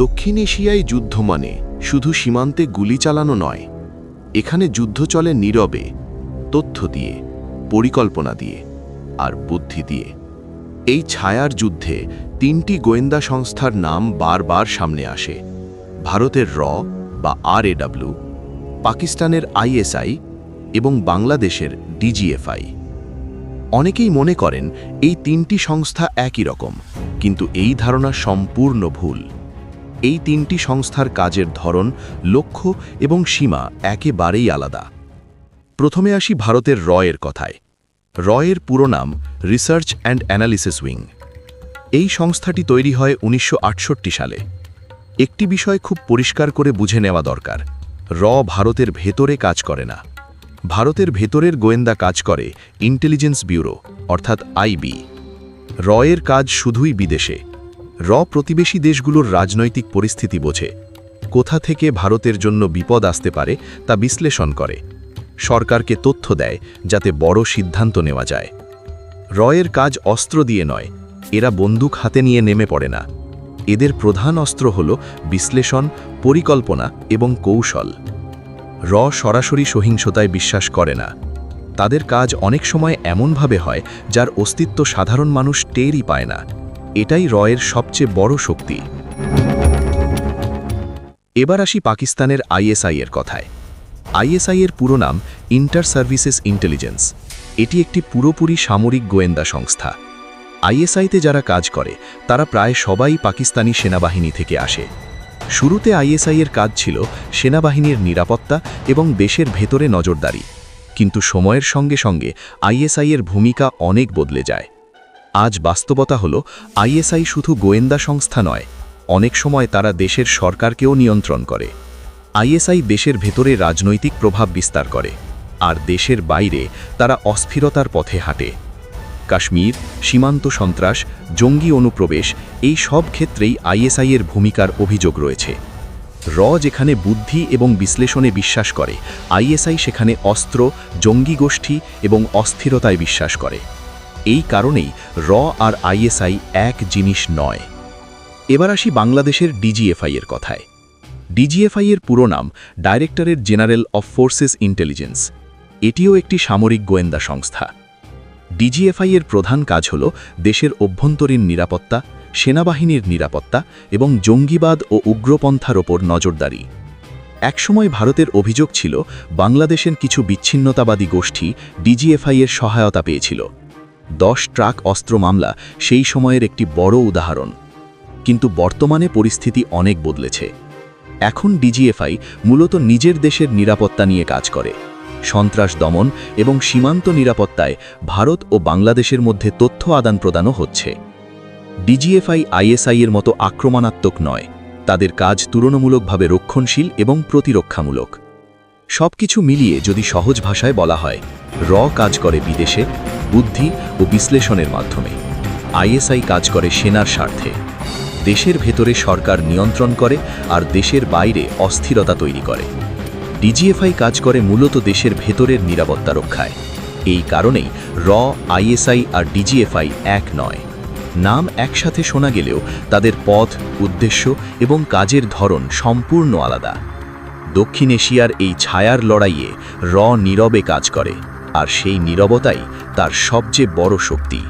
দক্ষিণ এশিয়ায় যুদ্ধ মানে শুধু সীমান্তে গুলি চালানো নয়, এখানে যুদ্ধ চলে নীরবে, তথ্য দিয়ে, পরিকল্পনা দিয়ে, আর বুদ্ধি দিয়ে। এই ছায়ার যুদ্ধে তিনটি গোয়েন্দা সংস্থার নাম বারবার সামনে আসে, ভারতের র বা আর পাকিস্তানের আইএসআই এবং বাংলাদেশের ডিজিএফআই অনেকেই মনে করেন এই তিনটি সংস্থা একই রকম, কিন্তু এই ধারণা সম্পূর্ণ ভুল। এই তিনটি সংস্থার কাজের ধরন, লক্ষ্য এবং সীমা একেবারেই আলাদা। প্রথমে আসি ভারতের রয়ের কথায়। রয়ের পুরো নাম রিসার্চ অ্যান্ড অ্যানালিসিস উইং এই সংস্থাটি তৈরি হয় উনিশশো আটষট্টি সালে। একটি বিষয় খুব পরিষ্কার করে বুঝে নেওয়া দরকার, র ভারতের ভেতরে কাজ করে না। ভারতের ভেতরের গোয়েন্দা কাজ করে ইন্টেলিজেন্স ব্যুরো অর্থাৎ আইবি রয়ের কাজ শুধুই বিদেশে। র প্রতিবেশী দেশগুলোর রাজনৈতিক পরিস্থিতি বোঝে। কোথা থেকে ভারতের জন্য বিপদ আসতে পারে তা বিশ্লেষণ করে। সরকারকে তথ্য দেয় যাতে বড় সিদ্ধান্ত নেওয়া যায়। রয়ের কাজ অস্ত্র দিয়ে নয়, এরা বন্দুক হাতে নিয়ে নেমে পড়ে না। এদের প্রধান অস্ত্র হল বিশ্লেষণ, পরিকল্পনা এবং কৌশল। র সরাসরি সহিংসতায় বিশ্বাস করে না। তাদের কাজ অনেক সময় এমনভাবে হয় যার অস্তিত্ব সাধারণ মানুষ টেরই পায় না। এটাই রয়ের সবচেয়ে বড় শক্তি। এবার আসি পাকিস্তানের আইএসআই এর কথায়। আইএসআই এর পুরো নাম ইন্টার সার্ভিসেস ইন্টেলিজেন্স। এটি একটি পুরোপুরি সামরিক গোয়েন্দা সংস্থা। আইএসআইতে যারা কাজ করে, তারা প্রায় সবাই পাকিস্তানি সেনাবাহিনী থেকে আসে। শুরুতে আইএসআই এর কাজ ছিল সেনাবাহিনীর নিরাপত্তা এবং দেশের ভেতরে নজরদারি। কিন্তু সময়ের সঙ্গে সঙ্গে আইএসআই এর ভূমিকা অনেক বদলে যায়। আজ বাস্তবতা হল, আইএসআই শুধু গোয়েন্দা সংস্থা নয়, অনেক সময় তারা দেশের সরকারকেও নিয়ন্ত্রণ করে। আইএসআই দেশের ভেতরে রাজনৈতিক প্রভাব বিস্তার করে, আর দেশের বাইরে তারা অস্থিরতার পথে হাঁটে। কাশ্মীর, সীমান্ত সন্ত্রাস, জঙ্গি অনুপ্রবেশ, এই সব ক্ষেত্রেই আইএসআই এর ভূমিকার অভিযোগ রয়েছে। র যেখানে বুদ্ধি এবং বিশ্লেষণে বিশ্বাস করে, আইএসআই সেখানে অস্ত্র, জঙ্গি গোষ্ঠী এবং অস্থিরতায় বিশ্বাস করে। এই কারণেই র আর আইএসআই এক জিনিস নয়। এবার আসি বাংলাদেশের ডিজিএফআই এর কথায়। ডিজিএফআই এর পুরো নাম directorate general of forces intelligence. এটিও একটি সামরিক গোয়েন্দা সংস্থা। ডিজিএফআই এর প্রধান কাজ হল দেশের অভ্যন্তরীণ নিরাপত্তা, সেনাবাহিনীর নিরাপত্তা এবং জঙ্গিবাদ ও উগ্রপন্থার ওপর নজরদারি। একসময় ভারতের অভিযোগ ছিল, বাংলাদেশের কিছু বিচ্ছিন্নতাবাদী গোষ্ঠী ডিজিএফআই এর সহায়তা পেয়েছিল। দশ ট্রাক অস্ত্র মামলা সেই সময়ের একটি বড় উদাহরণ। কিন্তু বর্তমানে পরিস্থিতি অনেক বদলেছে। এখন ডিজিএফআই মূলত নিজের দেশের নিরাপত্তা নিয়ে কাজ করে। সন্ত্রাস দমন এবং সীমান্ত নিরাপত্তায় ভারত ও বাংলাদেশের মধ্যে তথ্য আদান প্রদানও হচ্ছে। ডিজিএফআই আইএসআই এর মতো আক্রমণাত্মক নয়। তাদের কাজ তুলনামূলকভাবে রক্ষণশীল এবং প্রতিরক্ষামূলক। সবকিছু মিলিয়ে যদি সহজ ভাষায় বলা হয়, র কাজ করে বিদেশে বুদ্ধি ও বিশ্লেষণের মাধ্যমে। আইএসআই কাজ করে সেনার স্বার্থে। দেশের ভেতরে সরকার নিয়ন্ত্রণ করে আর দেশের বাইরে অস্থিরতা তৈরি করে। ডিজিএফআই কাজ করে মূলত দেশের ভেতরের নিরাপত্তা রক্ষায়। এই কারণেই র, আইএসআই আর ডিজিএফআই এক নয়। নাম একসাথে শোনা গেলেও তাদের পথ, উদ্দেশ্য এবং কাজের ধরন সম্পূর্ণ আলাদা। দক্ষিণ এশিয়ার এই ছায়ার লড়াইয়ে র নীরবে কাজ করে। আর সেই নীরবতাই তার সবচেয়ে বড় শক্তি।